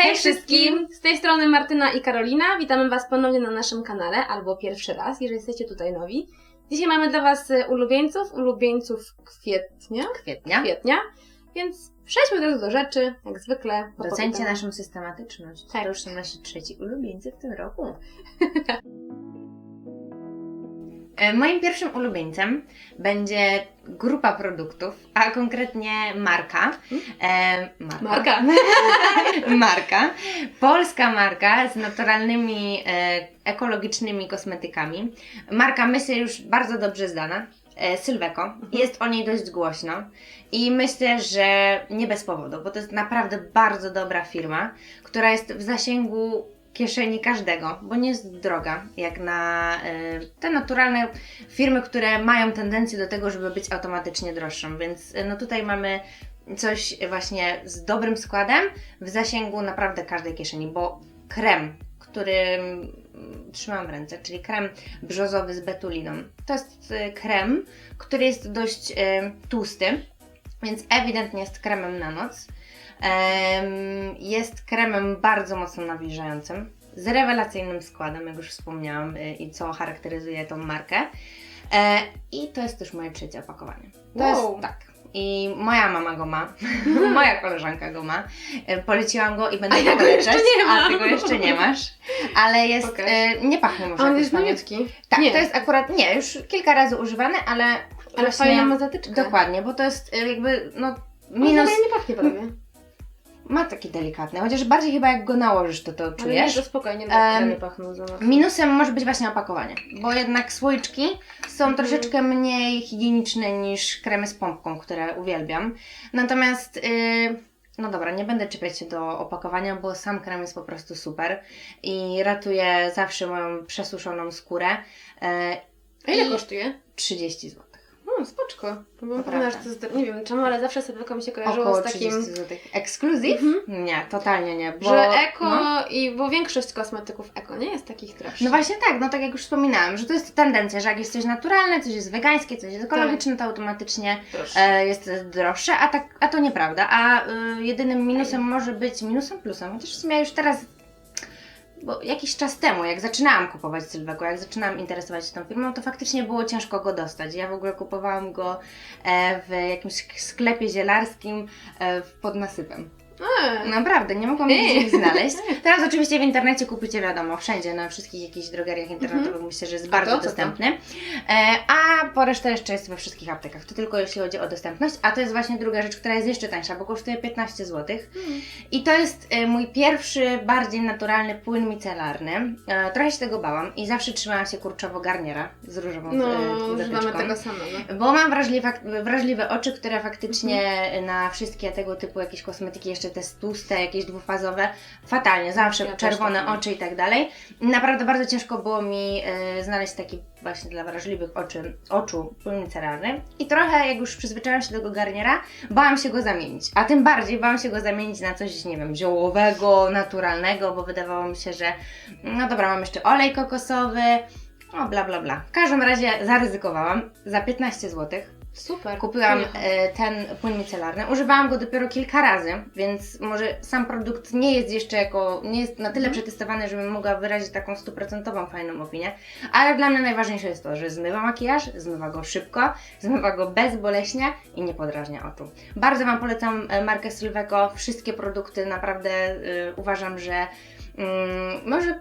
Hej wszystkim! Z tej strony Martyna i Karolina. Witamy Was ponownie na naszym kanale, albo pierwszy raz, jeżeli jesteście tutaj nowi. Dzisiaj mamy dla Was y, ulubieńców, ulubieńców kwietnia, Kwietnia. kwietnia, więc przejdźmy teraz do rzeczy, jak zwykle. Docencie naszą systematyczność. Tak. To już są nasi trzeci ulubieńcy w tym roku. E, Moim pierwszym ulubieńcem będzie grupa produktów, a konkretnie marka. E, marka. Marka. marka. Polska marka z naturalnymi, e, ekologicznymi kosmetykami. Marka myślę już bardzo dobrze znana. E, Sylweko. Jest o niej dość głośno i myślę, że nie bez powodu, bo to jest naprawdę bardzo dobra firma, która jest w zasięgu kieszeni każdego, bo nie jest droga, jak na e, te naturalne firmy, które mają tendencję do tego, żeby być automatycznie droższą, więc e, no tutaj mamy coś właśnie z dobrym składem w zasięgu naprawdę każdej kieszeni, bo krem, który trzymam w ręce, czyli krem brzozowy z betuliną, to jest e, krem, który jest dość tłusty, więc ewidentnie jest kremem na noc. Jest kremem bardzo mocno nawilżającym, z rewelacyjnym składem, jak już wspomniałam, y, i co charakteryzuje tą markę. E, I to jest też moje trzecie opakowanie. To Wow. jest tak. I moja mama go ma, moja koleżanka go ma. E, Poleciłam go i będę A ja go polecać, jeszcze nie a mam. ty go jeszcze nie masz. Ale jest, e, nie pachnie może A on jest nowiutki. Tak, Nie. to jest akurat, nie, już kilka razy używany, ale Ale fajna ma zatyczkę. Dokładnie, bo to jest jakby, no, Minus... minus, nie pachnie prawie. Ma taki delikatny, chociaż bardziej chyba jak go nałożysz, to to Ale nie, czujesz. to spokojnie, tak kremy pachną za mocno. Minusem może być właśnie opakowanie, bo jednak słoiczki są Mhm. troszeczkę mniej higieniczne niż kremy z pompką, które uwielbiam. Natomiast, y, no dobra, nie będę czepiać się do opakowania, bo sam krem jest po prostu super i ratuje zawsze moją przesuszoną skórę. A ile kosztuje? 30 zł. No, spoczko. Bo pewna, że prawda. to jest, nie wiem czemu, ale zawsze sobie mi się kojarzyło Około z takim, 30 zł. Ekskluzyw? Mhm. Nie, totalnie nie. Bo, że eko no. i, bo większość kosmetyków eko nie jest takich droższych. No właśnie tak, no tak jak już wspominałam, że to jest tendencja, że jak jest coś naturalne, coś jest wegańskie, coś jest ekologiczne, to automatycznie e, jest droższe, a, tak, a to nieprawda. A y, jedynym minusem może być minusem plusem, chociaż w sumie już teraz, bo jakiś czas temu, jak zaczynałam kupować Sylwego, jak zaczynałam interesować się tą firmą, to faktycznie było ciężko go dostać. Ja w ogóle kupowałam go e, w jakimś sklepie zielarskim e, pod nasypem. A, Naprawdę, nie mogłam Ej. nic znaleźć. Teraz oczywiście w internecie kupicie, wiadomo, wszędzie, na wszystkich jakichś drogeriach internetowych myślę, że jest bardzo to dostępny. E, a po resztę jeszcze jest we wszystkich aptekach. To tylko jeśli chodzi o dostępność. A to jest właśnie druga rzecz, która jest jeszcze tańsza, bo kosztuje 15 zł. Hmm. I to jest e, mój pierwszy, bardziej naturalny płyn micelarny. E, trochę się tego bałam i zawsze trzymałam się kurczowo garniera z różową no, używamy tego samego. Bo mam wrażliwe, wrażliwe oczy, które faktycznie Mhm. na wszystkie tego typu jakieś kosmetyki, jeszcze te tłuste, jakieś dwufazowe, fatalnie, zawsze Ja czerwone tak oczy i tak dalej. Naprawdę bardzo ciężko było mi e, znaleźć taki właśnie dla wrażliwych oczy, oczu płyn micelarny. I trochę, jak już przyzwyczaiłam się do tego garniera, bałam się go zamienić. A tym bardziej bałam się go zamienić na coś, nie wiem, ziołowego, naturalnego, bo wydawało mi się, że no dobra, mam jeszcze olej kokosowy, no bla bla bla. W każdym razie zaryzykowałam za 15 zł. Super. Kupiłam e, ten płyn micelarny. Używałam go dopiero kilka razy, więc może sam produkt nie jest jeszcze jako, nie jest na tyle Mhm. przetestowany, żebym mogła wyrazić taką stuprocentową fajną opinię. Ale dla mnie najważniejsze jest to, że zmywa makijaż, zmywa go szybko, zmywa go bezboleśnie i nie podrażnia oczu. Bardzo Wam polecam e, markę Sylweko. Wszystkie produkty naprawdę e, uważam, że mm, może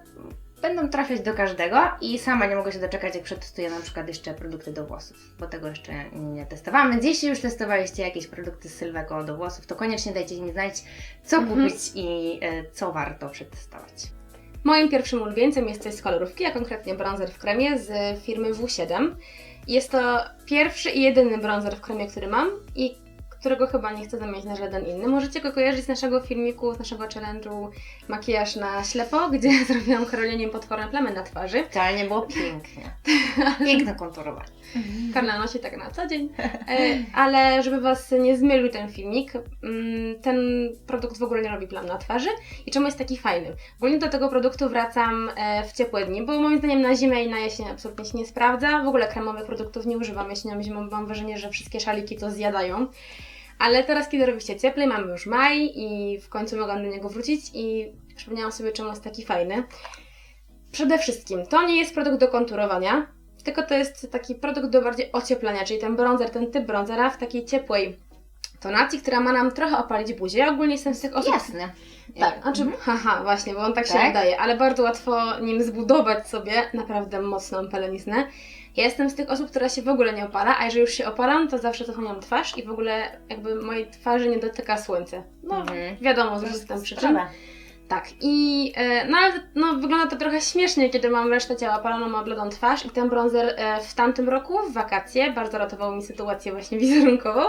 będą trafiać do każdego i sama nie mogę się doczekać, jak przetestuję na przykład jeszcze produkty do włosów, bo tego jeszcze nie testowałam. Więc jeśli już testowaliście jakieś produkty z Sylweko do włosów, to koniecznie dajcie mi znać, co Mhm. kupić i e, co warto przetestować. Moim pierwszym ulubieńcem jest coś z kolorówki, a konkretnie bronzer w kremie z firmy W7. Jest to pierwszy i jedyny bronzer w kremie, który mam i którego chyba nie chcę zamienić na żaden inny. Możecie go kojarzyć z naszego filmiku, z naszego challenge'u Makijaż na ślepo, gdzie zrobiłam Karolinie potworne plamy na twarzy. Totalnie było pięknie. Piękne konturowanie. Karla nosi tak na co dzień. E, ale żeby Was nie zmylił ten filmik, mm, ten produkt w ogóle nie robi plam na twarzy. I czemu jest taki fajny? Ogólnie do tego produktu wracam e, w ciepłe dni, bo moim zdaniem na zimę i na jesień absolutnie się nie sprawdza. W ogóle kremowych produktów nie używam jesienią, zimą. Mam wrażenie, że wszystkie szaliki to zjadają. Ale teraz, kiedy robi się cieplej, mamy już maj i w końcu mogłam do niego wrócić i przypomniałam sobie, czemu jest taki fajny. Przede wszystkim, to nie jest produkt do konturowania, tylko to jest taki produkt do bardziej ocieplania, czyli ten bronzer, ten typ bronzera w takiej ciepłej tonacji, która ma nam trochę opalić buzię. Ja ogólnie jestem z tych osób... Jasne. Tak, znaczy, haha, właśnie, bo on tak, się Tak? wydaje, ale bardzo łatwo nim zbudować sobie naprawdę mocną peleniznę. Ja jestem z tych osób, która się w ogóle nie opala, a jeżeli już się opalam, to zawsze zasłaniam twarz i w ogóle jakby mojej twarzy nie dotyka słońce. No, Mhm. wiadomo, z różnych tam przyczyn. Sprawa. Tak, i e, no ale no, wygląda to trochę śmiesznie, kiedy mam resztę ciała opaloną, mam bladą twarz i ten bronzer e, w tamtym roku, w wakacje, bardzo ratował mi sytuację właśnie wizerunkową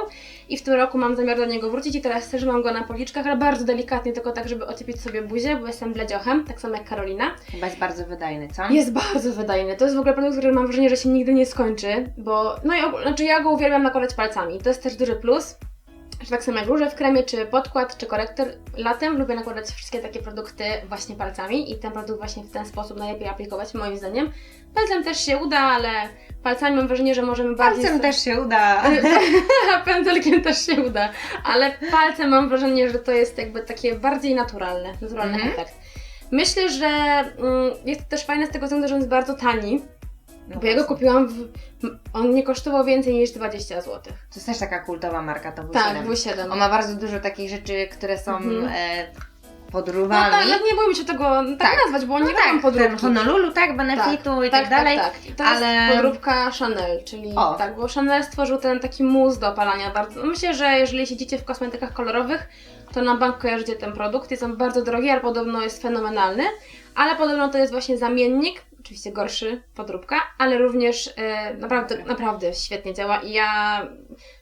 i w tym roku mam zamiar do niego wrócić i teraz też mam go na policzkach, ale bardzo delikatnie, tylko tak, żeby ociepić sobie buzię, bo jestem bledziochem, tak samo jak Karolina. Chyba jest bardzo wydajny, co? Jest bardzo wydajny. To jest w ogóle produkt, który mam wrażenie, że się nigdy nie skończy, bo no i znaczy ja go uwielbiam nakładać palcami. To jest też duży plus. Że tak samo jak róże w kremie, czy podkład, czy korektor, latem lubię nakładać wszystkie takie produkty właśnie palcami i ten produkt właśnie w ten sposób najlepiej aplikować moim zdaniem. Palcem też się uda, ale palcami mam wrażenie, że możemy bardziej... Palcem też się uda. Pędzelkiem też się uda, ale palcem mam wrażenie, że to jest jakby takie bardziej naturalne, naturalny Mhm. efekt. Myślę, że mm, jest to też fajne z tego względu, że on jest bardzo tani, No bo ja go kupiłam, w, on nie kosztował więcej niż 20 zł. To jest też taka kultowa marka, to W7. Tak, W7. On ma bardzo dużo takich rzeczy, które są Mhm. e, No podróbami. tak, ale nie bójmy się tego tak, Tak. nazwać, bo No nie tak, podróbki. ten Honolulu, tak, Benefitu i tak, dalej. Tak, tak. To ale- jest podróbka Chanel, czyli O. tak, bo Chanel stworzył ten taki mus do opalania bardzo. Myślę, że jeżeli siedzicie w kosmetykach kolorowych, to na bank kojarzycie ten produkt. Jest on bardzo drogi, ale podobno jest fenomenalny. Ale podobno to jest właśnie zamiennik, oczywiście gorszy podróbka, ale również e, naprawdę, naprawdę świetnie działa i ja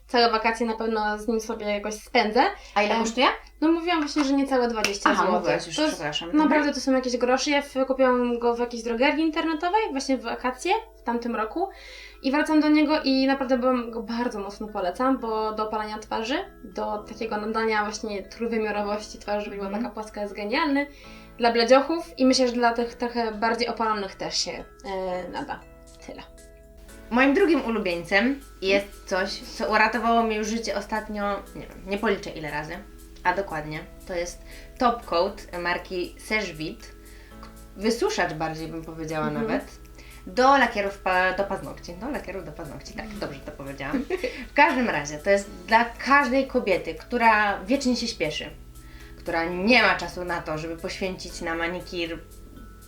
całe wakacje na pewno z nim sobie jakoś spędzę. A ile Em, kosztuje? No mówiłam właśnie, że niecałe 20 Aha, zł. mówiłaś już, to przepraszam. Naprawdę to są jakieś grosze. Ja kupiłam go w jakiejś drogerii internetowej, właśnie w wakacje w tamtym roku. I wracam do niego i naprawdę go bardzo mocno polecam, bo do opalania twarzy, do takiego nadania właśnie trójwymiarowości twarzy, żeby była Mhm. taka płaska, jest genialny. Dla bledziochów i myślę, że dla tych trochę bardziej opalonych też się e, nada. Tyle. Moim drugim ulubieńcem jest coś, co uratowało mi już życie ostatnio, nie wiem, nie policzę ile razy, a dokładnie, to jest Top Coat marki Seshvit, wysuszacz bardziej bym powiedziała Mhm. nawet, do lakierów pa- do paznokci, do lakierów do paznokci, tak, dobrze to powiedziałam. W każdym razie, to jest dla każdej kobiety, która wiecznie się śpieszy, która nie ma czasu na to, żeby poświęcić na manikir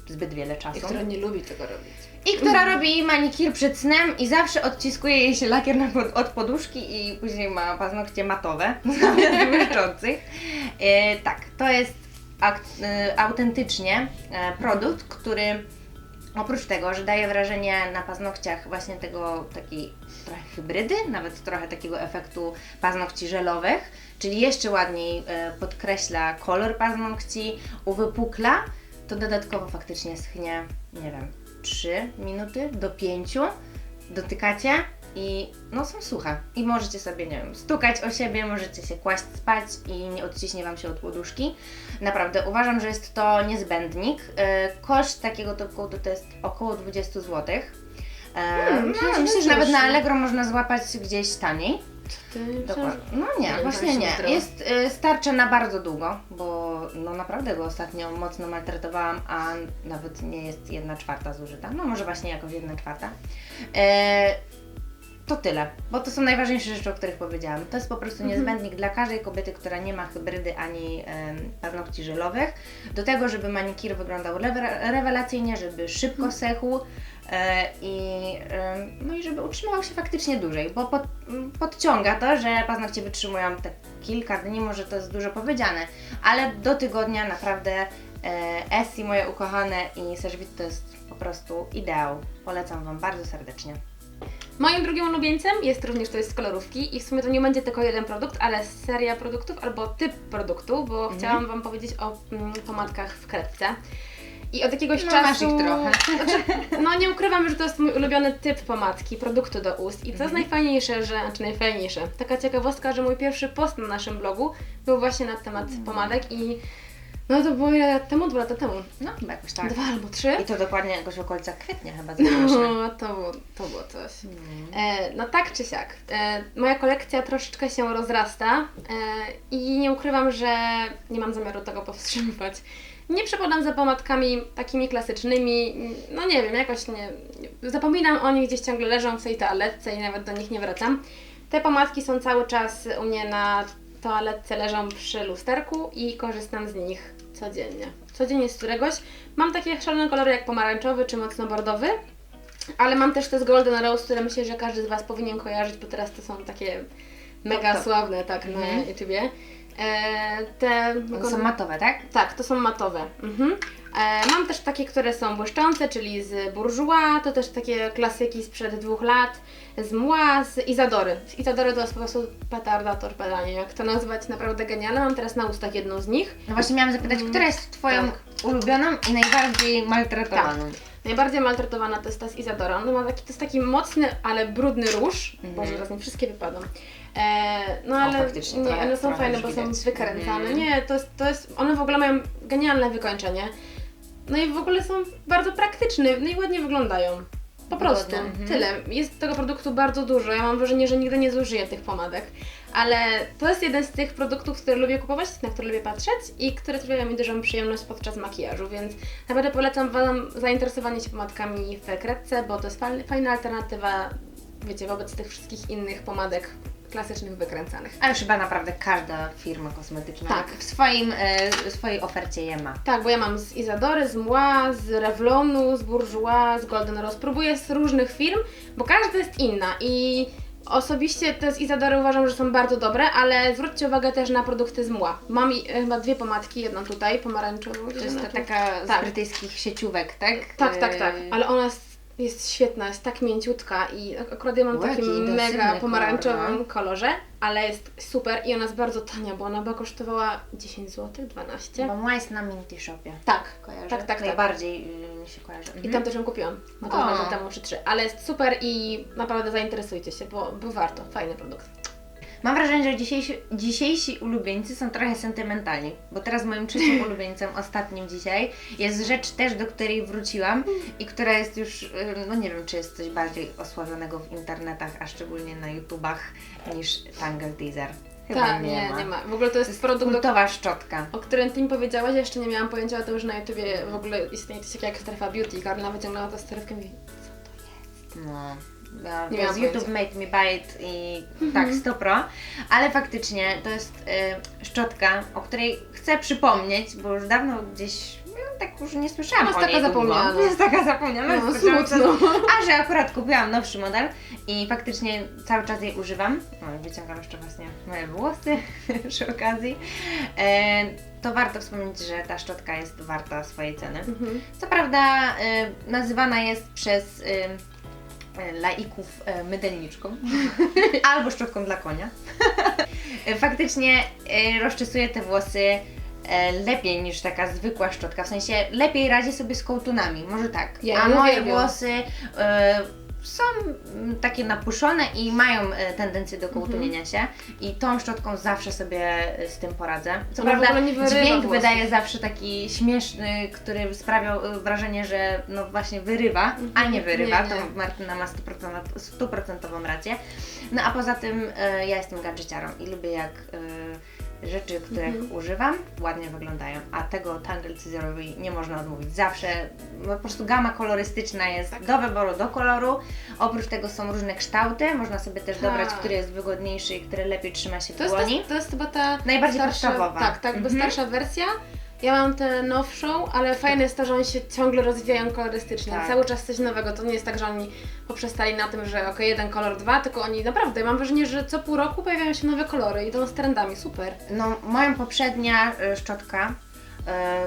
zbyt wiele czasu. nie lubi tego robić. I która robi manikir przed snem i zawsze odciskuje jej się lakier na pod, od poduszki i później ma paznokcie matowe, zamiast błyszczących. E, tak, to jest ak, e, autentycznie e, produkt, który oprócz tego, że daje wrażenie na paznokciach właśnie tego takiej trochę hybrydy, nawet trochę takiego efektu paznokci żelowych, czyli jeszcze ładniej e, podkreśla kolor paznokci, uwypukla, to dodatkowo faktycznie schnie, nie wiem, 3 minuty do 5. Dotykacie i no są suche. I możecie sobie, nie wiem, stukać o siebie, możecie się kłaść spać i nie odciśnie Wam się od poduszki. Naprawdę uważam, że jest to niezbędnik. E, Koszt takiego topcoatu to jest około 20 zł. E, Hmm, no, myślę, że że nawet na. Allegro można złapać gdzieś taniej. Dokładnie. No nie, Nie, właśnie nie. zdrowo. Jest, y, starczy na bardzo długo, bo no naprawdę go ostatnio mocno maltretowałam, a nawet nie jest jedna czwarta zużyta. No może właśnie jakoś jedna czwarta. E, to tyle, bo to są najważniejsze rzeczy, o których powiedziałam. To jest po prostu Mhm. niezbędnik dla każdej kobiety, która nie ma hybrydy ani em, paznokci żelowych. Do tego, żeby manikir wyglądał rewelacyjnie, żeby szybko Mhm. sechł e, i, no i żeby utrzymywał się faktycznie dłużej, bo pod, podciąga to, że paznokcie wytrzymują te kilka dni, może to jest dużo powiedziane, ale do tygodnia naprawdę Essie, moje ukochane i Seshvit to jest po prostu ideał. Polecam Wam bardzo serdecznie. Moim drugim ulubieńcem jest również to jest z kolorówki i w sumie to nie będzie tylko jeden produkt, ale seria produktów albo typ produktu, bo Mhm. chciałam Wam powiedzieć o mm, pomadkach w kredce. I od jakiegoś No, czasu. masz ich trochę. Znaczy, no nie ukrywam, że to jest mój ulubiony typ pomadki, produktu do ust. I co jest Mhm. najfajniejsze, że. Znaczy najfajniejsze. Taka ciekawostka, że mój pierwszy post na naszym blogu był właśnie na temat pomadek i No to było ile lat temu? Dwa lata temu. No, chyba jakoś tak. Dwa albo trzy. I to dokładnie jakoś w okolicach kwietnia chyba. No, to było, to było coś. E, no tak czy siak. E, moja kolekcja troszeczkę się rozrasta e, i nie ukrywam, że nie mam zamiaru tego powstrzymywać. Nie przepadam za pomadkami takimi klasycznymi, no nie wiem, jakoś nie, nie. Zapominam o nich, gdzieś ciągle leżą w tej toaletce i nawet do nich nie wracam. Te pomadki są cały czas u mnie na toaletce, leżą przy lusterku i korzystam z nich codziennie. Codziennie z któregoś. Mam takie szalone kolory jak pomarańczowy czy mocno bordowy, ale mam też te z Golden Rose, które myślę, że każdy z Was powinien kojarzyć, bo teraz to są takie mega Top, top. sławne tak Mhm. na YouTubie. E, te To są matowe, tak? tak, to są matowe. Mhm. E, mam też takie, które są błyszczące, czyli z Bourjois, to też takie klasyki sprzed dwóch lat, z Mła, z Izadory. Z Izadory to jest po prostu petarda, torpedanie, jak to nazwać, naprawdę genialne. Mam teraz na ustach jedną z nich. No właśnie miałam zapytać, Mm, która jest Twoją tak. ulubioną i najbardziej maltretowaną? Najbardziej maltretowana to jest ta z Izadora. Ona ma taki, to jest taki mocny, ale brudny róż. Mhm. Boże, teraz mi wszystkie wypadą. E, no ale faktycznie, nie, one są fajne, bo są wykręcane. Mhm. Nie, to jest, to jest, one w ogóle mają genialne wykończenie. No i w ogóle są bardzo praktyczne, no i ładnie wyglądają. Po prostu, mhm. tyle. Jest tego produktu bardzo dużo. Ja mam wrażenie, że nigdy nie zużyję tych pomadek. Ale to jest jeden z tych produktów, które lubię kupować, na które lubię patrzeć i które sprawiają mi dużą przyjemność podczas makijażu, więc naprawdę polecam Wam zainteresowanie się pomadkami w kredce, bo to jest fajna alternatywa, wiecie, wobec tych wszystkich innych pomadek klasycznych, wykręcanych. A już chyba naprawdę każda firma kosmetyczna Tak. w swoim, e, w swojej ofercie je ma. Tak, bo ja mam z Izadory, z Mła, z Revlonu, z Bourjois, z Golden Rose. Próbuję z różnych firm, bo każda jest inna i osobiście te z Izadory uważam, że są bardzo dobre, ale zwróćcie uwagę też na produkty z Mła. Mam i- chyba dwie pomadki, jedną tutaj, pomarańczową. To jest ta taka z Tak. brytyjskich sieciówek, tak? Tak, tak, tak, E, ale ona jest, jest świetna, jest tak mięciutka i akurat ja mam w Ła, jaki takim mega kolor, pomarańczowym no. kolorze, ale jest super i ona jest bardzo tania, bo ona chyba kosztowała 10 zł, 12. Bo ma jest na Minty Shopie. Tak, Kojarzę? tak, tak, tak. Najbardziej y, mi się kojarzy. I tam też ją kupiłam, bo to temu czy trzy. Ale jest super i naprawdę zainteresujcie się, bo, bo warto. Fajny produkt. Mam wrażenie, że dzisiejsi, dzisiejsi ulubieńcy są trochę sentymentalni, bo teraz moim trzecim ulubieńcem, ostatnim dzisiaj, jest rzecz też, do której wróciłam i która jest już, y, no nie wiem, czy jest coś bardziej osławionego w internetach, a szczególnie na YouTubach, niż Tangle Teaser. Chyba tak, nie, nie, ma. nie ma. W ogóle to jest To jest produkt, kultowa szczotka. o którym Ty mi powiedziałaś, ja jeszcze nie miałam pojęcia o tym, że na YouTubie w ogóle istnieje coś takiego jak strefa beauty. Karolina wyciągnęła tę strefkę i mówi, No. No, to jest miałam YouTube Made Me It i tak, 100 pro, ale faktycznie to jest y, szczotka, o której chcę przypomnieć, bo już dawno gdzieś, no, tak już nie słyszałam Jest o taka niej długo. zapomniana. Jest taka zapomniana. no Słyszałam smutno. A że akurat kupiłam nowszy model i faktycznie cały czas jej używam. No, wyciągam jeszcze właśnie moje włosy przy okazji. E, to warto wspomnieć, że ta szczotka jest warta swojej ceny. Mhm. Co prawda y, nazywana jest przez y, laików y, mydelniczką albo szczotką dla konia. Faktycznie y, rozczesuje te włosy lepiej niż taka zwykła szczotka, w sensie lepiej radzi sobie z kołtunami, może tak. Ja A moje włosy są mm, takie napuszone i mają y, tendencję do kołtunienia się i tą szczotką zawsze sobie y, z tym poradzę. Co Ona prawda dźwięk wydaje zawsze taki śmieszny, który sprawiał y, wrażenie, że no właśnie wyrywa, a nie wyrywa, Nie, nie. to Martyna ma 100%, stuprocentową rację. No a poza tym ja jestem gadżeciarą i lubię jak rzeczy, których Mhm. używam, ładnie wyglądają, a tego Tangle Scissorowi nie można odmówić. Zawsze no, po prostu gama kolorystyczna jest Tak. do wyboru, do koloru. Oprócz tego są różne kształty, można sobie też dobrać, Tak. który jest wygodniejszy i który lepiej trzyma się w To jest, dłoni. ta, to jest chyba ta Najbardziej starsza, podstawowa. Tak, tak, bo Mhm. starsza wersja. Ja mam tę nowszą, ale fajne jest to, że oni się ciągle rozwijają kolorystycznie. Tak. Cały czas coś nowego. To nie jest tak, że oni poprzestali na tym, że ok, jeden kolor, dwa, tylko oni naprawdę, mam wrażenie, że co pół roku pojawiają się nowe kolory i to z trendami. Super. No, moja poprzednia y, szczotka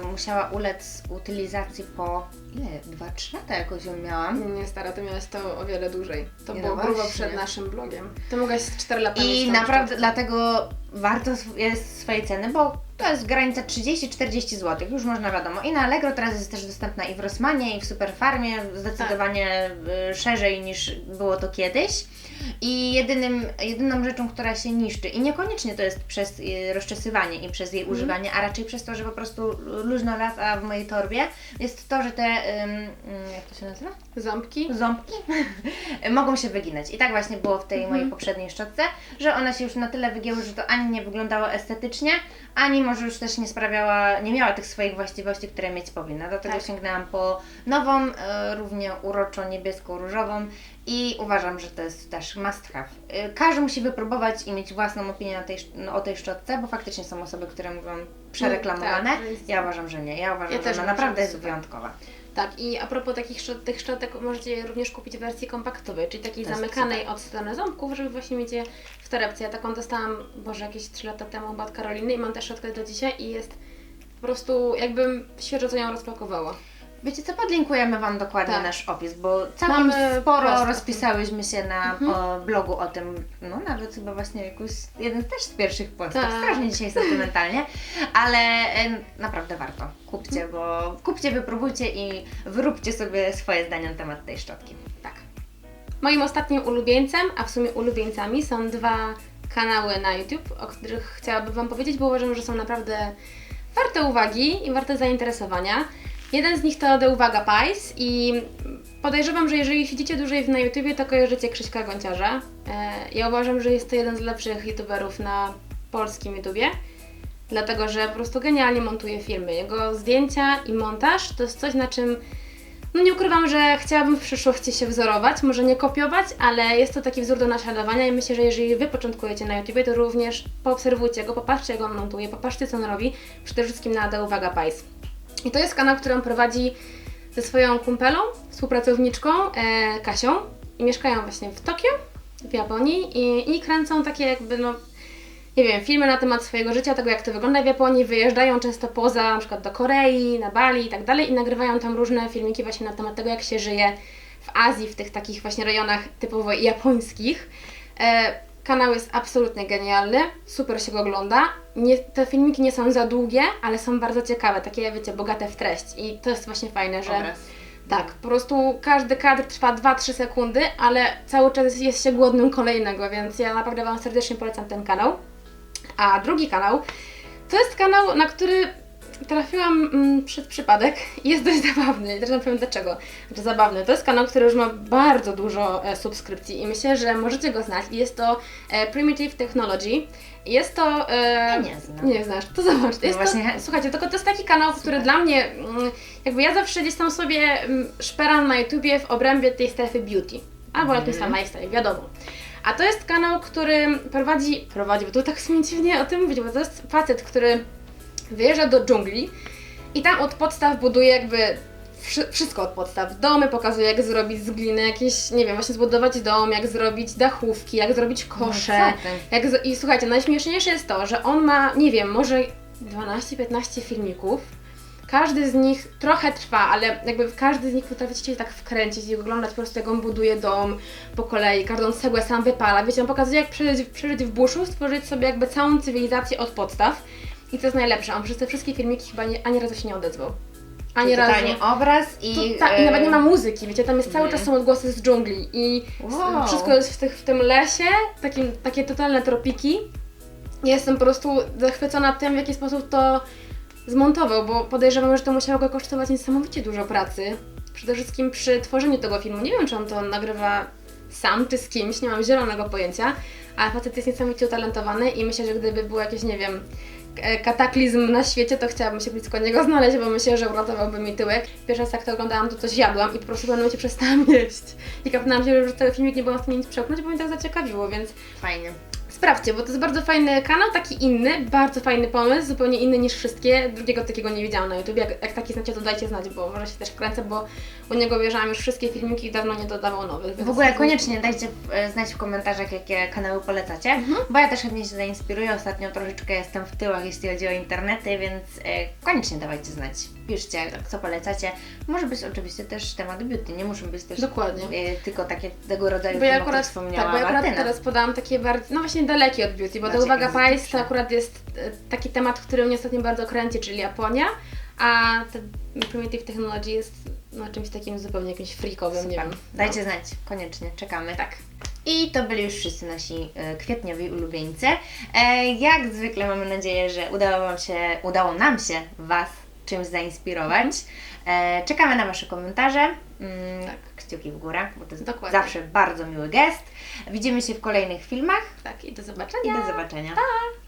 y, musiała ulec utylizacji po ile? 2-3 lata jakoś ją miałam. Nie stara, ty miałaś to o wiele dłużej. To Nie, było no grubo przed naszym blogiem. Ty mogłaś z 4 lata I naprawdę dlatego warto jest swojej ceny, bo To jest granica 30-40 zł, już można wiadomo. I na Allegro teraz jest też dostępna i w Rossmanie, i w Superfarmie, zdecydowanie y, szerzej niż było to kiedyś. I jedynym, jedyną rzeczą, która się niszczy, i niekoniecznie to jest przez y, rozczesywanie i przez jej używanie, a raczej przez to, że po prostu luźno lata w mojej torbie, jest to, że te, jak to się nazywa? Ząbki. ząbki mogą się wyginać. I tak właśnie było w tej Mhm. mojej poprzedniej szczotce, że ona się już na tyle wygięły, że to ani nie wyglądało estetycznie, ani może już też nie sprawiała, nie miała tych swoich właściwości, które mieć powinna. Dlatego Tak. sięgnęłam po nową, e, równie uroczo niebieską-różową i uważam, że to jest też must have. E, każdy musi wypróbować i mieć własną opinię na tej, no, o tej szczotce, bo faktycznie są osoby, które mówią przereklamowane. tak, to jest- Ja uważam, że nie. Ja uważam, Ja że ona naprawdę jest super. wyjątkowa. Tak, i a propos takich szczot, tych szczotek, możecie je również kupić w wersji kompaktowej, czyli takiej To zamykanej super. od strony ząbków, żeby właśnie mieć je w torebce. Ja taką dostałam, Boże, jakieś 3 lata temu od Karoliny i mam tę szczotkę do dzisiaj i jest po prostu jakbym świeżo co ją rozpakowała. Wiecie co, podlinkujemy Wam dokładnie Tak. nasz opis, bo całkiem Mamy sporo rozpisałyśmy się na Mhm. o, blogu o tym, no nawet chyba właśnie jakoś, jeden też z pierwszych postów, Tak. strasznie dzisiaj sentymentalnie, ale naprawdę warto, kupcie, bo kupcie, wypróbujcie i wyróbcie sobie swoje zdanie na temat tej szczotki. Tak. Moim ostatnim ulubieńcem, a w sumie ulubieńcami są dwa kanały na YouTube, o których chciałabym Wam powiedzieć, bo uważam, że są naprawdę warte uwagi i warte zainteresowania. Jeden z nich to The Uwaga Pies i podejrzewam, że jeżeli siedzicie dłużej na YouTubie, to kojarzycie Krzyśka Gonciarza. E, Ja uważam, że jest to jeden z lepszych YouTuberów na polskim YouTubie, dlatego że po prostu genialnie montuje filmy. Jego zdjęcia i montaż to jest coś, na czym no nie ukrywam, że chciałabym w przyszłości się wzorować, może nie kopiować, ale jest to taki wzór do naśladowania i myślę, że jeżeli Wy początkujecie na YouTubie, to również poobserwujcie go, popatrzcie jak on montuje, popatrzcie co on robi, przede wszystkim na Uwaga Pais. I to jest kanał, który on prowadzi ze swoją kumpelą, współpracowniczką e, Kasią. I mieszkają właśnie w Tokio, w Japonii. I, i kręcą takie jakby no nie wiem, filmy na temat swojego życia, tego jak to wygląda w Japonii, wyjeżdżają często poza, na przykład do Korei, na Bali i tak dalej. I nagrywają tam różne filmiki właśnie na temat tego, jak się żyje w Azji, w tych takich właśnie rejonach typowo japońskich. E, kanał jest absolutnie genialny, super się go ogląda. Nie, te filmiki nie są za długie, ale są bardzo ciekawe, takie wiecie, bogate w treść i to jest właśnie fajne, że... Obraz. Tak, po prostu każdy kadr trwa 2-3 sekundy, ale cały czas jest się głodnym kolejnego, więc ja naprawdę Wam serdecznie polecam ten kanał. A drugi kanał to jest kanał, na który trafiłam mm, przez przypadek i jest dość zabawny. Nie powiem dlaczego. Znaczy zabawny. To jest kanał, który już ma bardzo dużo e, subskrypcji i myślę, że możecie go znać. I Jest to e, Primitive Technology. Jest to... E, nie znam. Nie znasz, to zobacz. To jest No właśnie. to, słuchajcie, tylko to jest taki kanał, który dla mnie, mm, jakby ja zawsze gdzieś tam sobie mm, szperam na YouTubie w obrębie tej strefy beauty. Albo mm. lifestyle, wiadomo. A to jest kanał, który prowadzi, prowadzi, bo to tak w sumie dziwnie o tym mówić, bo to jest facet, który wyjeżdża do dżungli i tam od podstaw buduje jakby wszy- wszystko od podstaw. Domy pokazuje, jak zrobić z gliny jakieś, nie wiem, właśnie zbudować dom, jak zrobić dachówki, jak zrobić kosze. No? Jak z, I słuchajcie, najśmieszniejsze jest to, że on ma, nie wiem, może 12-15 filmików. Każdy z nich trochę trwa, ale jakby w każdy z nich potraficie się tak wkręcić i oglądać po prostu jak on buduje dom po kolei, każdą cegłę sam wypala. Wiecie, on pokazuje jak przeżyć, przeżyć w buszu, stworzyć sobie jakby całą cywilizację od podstaw. I to jest najlepsze, on przez te wszystkie filmiki chyba nie, ani razu się nie odezwał. Ani razu. totalnie obraz i... Tu, tak, i nawet nie ma muzyki, wiecie, tam jest cały czas są odgłosy z dżungli i Wow. wszystko jest w, tych, w tym lesie, takim, takie totalne tropiki. Jestem po prostu zachwycona tym, w jaki sposób to zmontował, bo podejrzewam, że to musiało go kosztować niesamowicie dużo pracy. Przede wszystkim przy tworzeniu tego filmu. Nie wiem, czy on to nagrywa sam czy z kimś, nie mam zielonego pojęcia, ale facet jest niesamowicie utalentowany i myślę, że gdyby był jakiś, nie wiem, kataklizm na świecie, to chciałabym się blisko niego znaleźć, bo myślę, że uratowałby mi tyłek. Pierwszy raz jak to oglądałam, to coś jadłam i po prostu w pewnym momencie przestałam jeść. I kapnęłam się, że ten filmik nie byłam w stanie nic przełknąć, bo mnie tak zaciekawiło, więc Fajnie. Sprawdźcie, bo to jest bardzo fajny kanał, taki inny, bardzo fajny pomysł, zupełnie inny niż wszystkie. Drugiego takiego nie widziałam na YouTube. Jak, jak taki znacie, to dajcie znać, bo może się też kręcę, bo u niego wierzyłam już wszystkie filmiki i dawno nie dodawał nowych. W ogóle koniecznie dajcie e, znać w komentarzach, jakie kanały polecacie, bo ja też chętnie się zainspiruję. Ostatnio troszeczkę jestem w tyłach, jeśli chodzi o internety, więc e, koniecznie dawajcie znać. Piszcie, co polecacie. Może być oczywiście też temat beauty, nie muszą być też Dokładnie. e, tylko takie tego rodzaju Bo ja akurat, wspomniała tak, bo ja akurat Martyna. teraz podałam takie bardziej, no właśnie dalekie od beauty, bo Bardziej to Uwaga to akurat jest e, taki temat, który mnie ostatnio bardzo kręci, czyli Japonia, a te Primitive Technology jest no, czymś takim zupełnie jakimś freakowym, nie Super. wiem. Dajcie znać, koniecznie, czekamy. Tak. I to byli już wszyscy nasi e, kwietniowi ulubieńcy. E, jak zwykle mamy nadzieję, że udało, wam się, udało nam się Was czymś zainspirować. E, czekamy na Wasze komentarze. Mm, Tak. Kciuki w górę, bo to jest Dokładnie. zawsze bardzo miły gest. Widzimy się w kolejnych filmach Tak, i do i zobaczenia. do zobaczenia. Pa!